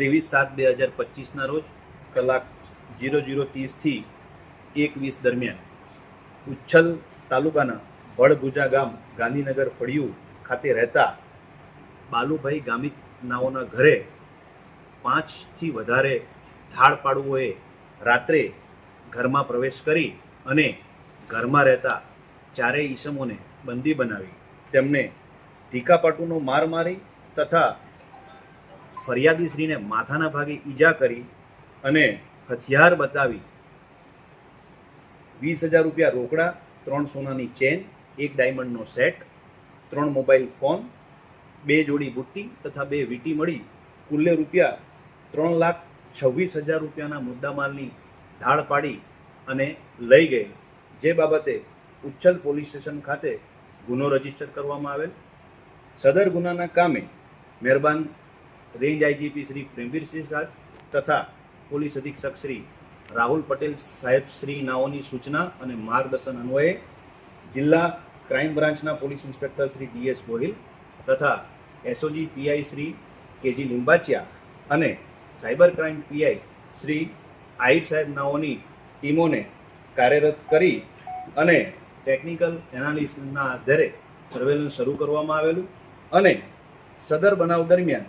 ત્રેવીસ સાત બે હજાર પચીસના રોજ કલાક જીરો જીરો ત્રીસથી એક વીસ દરમિયાન ઉચ્છલ તાલુકાના વડગુજા ગામ ગાંધીનગર ફળિયું ખાતે રહેતા બાલુભાઈ ગામિતનાઓના ઘરે પાંચથી વધારે ધાડ પાડુઓએ રાત્રે ઘરમાં પ્રવેશ કરી અને ઘરમાં રહેતા ચારેય ઈસમોને બંદી બનાવી. તેમને ટીકાપાટુનો માર મારી તથા ફરિયાદીશ્રીને માથાના ભાગે ઈજા કરી અને હથિયાર બતાવી વીસ હજાર રૂપિયા રોકડા, ત્રણ સોનાની ચેન, એક ડાયમંડનો સેટ, ત્રણ મોબાઈલ ફોન, બે જોડી બુટ્ટી તથા બે વીટી મળી કુલ્લે રૂપિયા ત્રણ લાખ છવ્વીસ હજાર રૂપિયાના મુદ્દામાલની ધાડ પાડી અને લઈ ગઈ. જે બાબતે ઉચ્છલ પોલીસ સ્ટેશન ખાતે ગુનો રજિસ્ટર કરવામાં આવેલ. સદર ગુનાના કામે મહેરબાન રેન્જ આઈજીપી શ્રી પ્રેમવીરસિંહ સાહેબ તથા પોલીસ અધિક્ષક શ્રી રાહુલ પટેલ સાહેબ શ્રી નાઓની સૂચના અને માર્ગદર્શન અન્વયે જિલ્લા ક્રાઇમ બ્રાન્ચના police inspector Shri DS Gohil તથા SOG PI Shri KG Limbachiya અને cyber crime PI Shri Ahir સાહેબ નાઓની ટીમોને કાર્યરત કરી અને ટેકનિકલ એનાલિસ્ટના આધારે સર્વેલન્સ શરૂ કરવામાં આવેલું અને સદર બનાવ દરમિયાન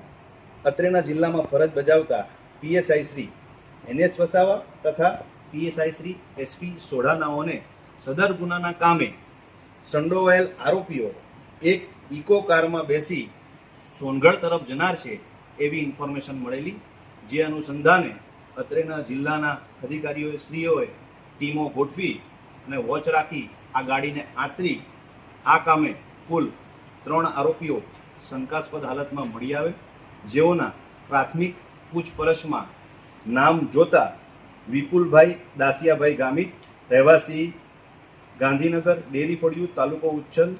અત્રેના જિલ્લામાં ફરજ બજાવતા પીએસઆઈ શ્રી એનએસ વસાવા તથા પીએસઆઈ શ્રી એસપી સોઢાનાઓને સદર ગુનાના કામે સંડોવાયેલ આરોપીઓ એક ઇકો કારમાં બેસી સોનગઢ તરફ જનાર છે એવી ઇન્ફોર્મેશન મળેલી. જે અનુસંધાને અત્રેના જિલ્લાના અધિકારીઓએ, શ્રીઓએ ટીમો ગોઠવી અને વોચ રાખી આ ગાડીને આંતરી. આ કામે કુલ ત્રણ આરોપીઓ શંકાસ્પદ હાલતમાં મળી આવે. જેઓના પ્રાથમિક પૂછપરછમાં નામ જોતા વિપુલભાઈ દાસિયાભાઈ ગામિત, રહેવાસી ગાંધીનગર, ડેરી ફળિયું, તાલુકો ઉચ્છલ,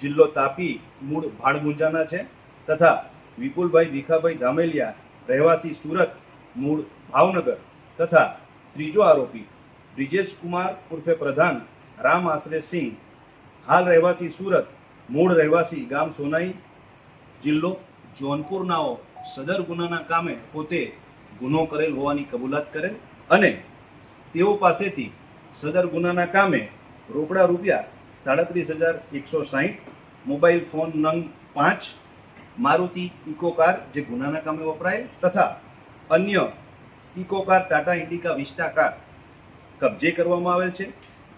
જિલ્લો તાપી, મૂળ ભાડગુંજાના છે તથા વિપુલભાઈ ભીખાભાઈ ધામેલિયા, રહેવાસી સુરત, મૂળ ભાવનગર તથા ત્રીજો આરોપી બ્રિજેશ કુમાર ઉર્ફે પ્રધાન રામ આશરે સિંહ, હાલ રહેવાસી સુરત, મૂળ રહેવાસી ગામ સોનાઈ, જિલ્લો જોનપુરનાઓ સદર ગુનાના કામે પોતે ગુનો કરેલ હોવાની કબૂલાત કરેલ અને તેઓ પાસેથી સદર ગુનાના કામે રોકડા રૂપિયા સાડત્રીસ હજાર એકસો સાહીઠ, મોબાઈલ ફોન નંગ પાંચ, મારુતિ ઇકો કાર જે ગુનાના કામે વપરાય તથા અન્ય Eeco car Tata Indica Vista car કબજે કરવામાં આવેલ છે.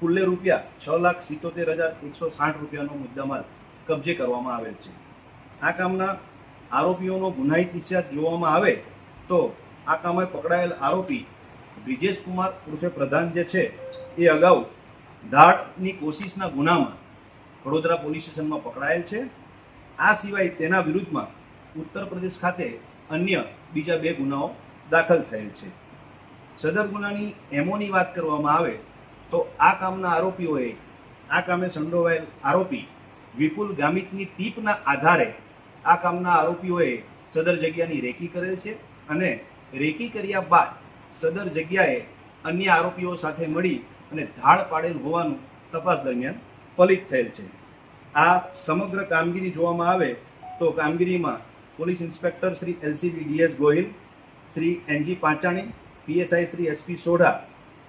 કુલ્લે રૂપિયા છ લાખ સિત્તોતેર હજાર એકસો સાઠ રૂપિયાનો મુદ્દામાલ કબજે કરવામાં આવેલ છે. આ કામના આરોપીઓનો ગુનાહિત ઇતિહાસ જોવામાં આવે તો આ કામે પકડાયેલ આરોપી બ્રિજેશ કુમાર ઉર્ફે પ્રધાન જે છે, એ અગાઉ ધાડની કોશિશના ગુનામાં વડોદરા પોલીસ સ્ટેશનમાં પકડાયેલ છે. આ સિવાય તેના વિરુદ્ધમાં ઉત્તર પ્રદેશ ખાતે અન્ય બીજા બે ગુનાઓ દાખલ થયેલ છે. સદર ગુનાની એમોની વાત કરવામાં આવે તો આ કામના આરોપીઓએ આ કામે સંડોવાયેલ આરોપી વિપુલ ગામિતની ટીપના આધારે આ કામના આરોપીઓએ સદર જગ્યાની રેકી કરેલ છે અને રેકી કર્યા બાદ સદર જગ્યાએ અન્ય આરોપીઓ સાથે મળી અને ધાડ પાડેલ હોવાનું તપાસ દરમિયાન ફલિત થયેલ છે. આ સમગ્ર કામગીરી જોવામાં આવે તો કામગીરીમાં police inspector Shri LCB DS Gohil, Shri NG Panchani, PSI Shri SP Sodha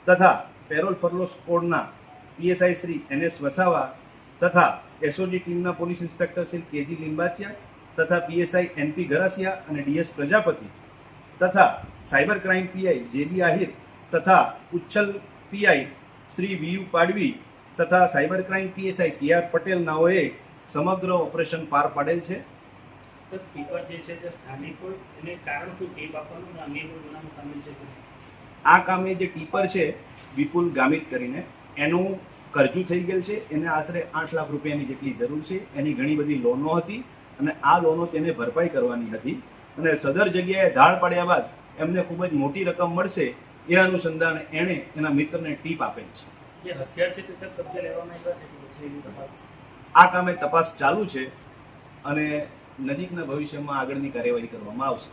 તથા પેરોલ ફરલો સ્કોડના પીએસઆઈ શ્રી એનએસ વસાવા તથા એસઓજી ટીમના police inspector Shri KG Limbachiya તથા પીએસઆઈ એનપી ગરાસિયા અને ડીએસ પ્રજાપતિ તથા cyber crime PI JB Ahir તથા Uchchhal PI Shri વીયુ Padvi તથા cyber crime PSI K R Patel નાઓએ સમગ્ર ઓપરેશન પાર પાડેલ છે? આ કામે જે ટીપર છે વિપુલ ગામિત કરીને એનું કરજુ થઈ ગયેલ છે. એને આશરે આઠ લાખ રૂપિયાની જેટલી જરૂર છે. એની ઘણી બધી લોનો હતી. અને આ લોનો તેને ભરપાઈ કરવાની હતી અને સદર જગ્યાએ ધાળ પાડ્યા બાદ એમને ખૂબ જ મોટી રકમ મળશે એ અનુસંધાને એણે એના મિત્રને ટીપ આપેલ છે. જે હથિયાર છે તે કબજે લેવામાં આવ્યા છે આ કામે તપાસ ચાલુ છે અને નજીકના ભવિષ્યમાં આગળની કાર્યવાહી કરવામાં આવશે.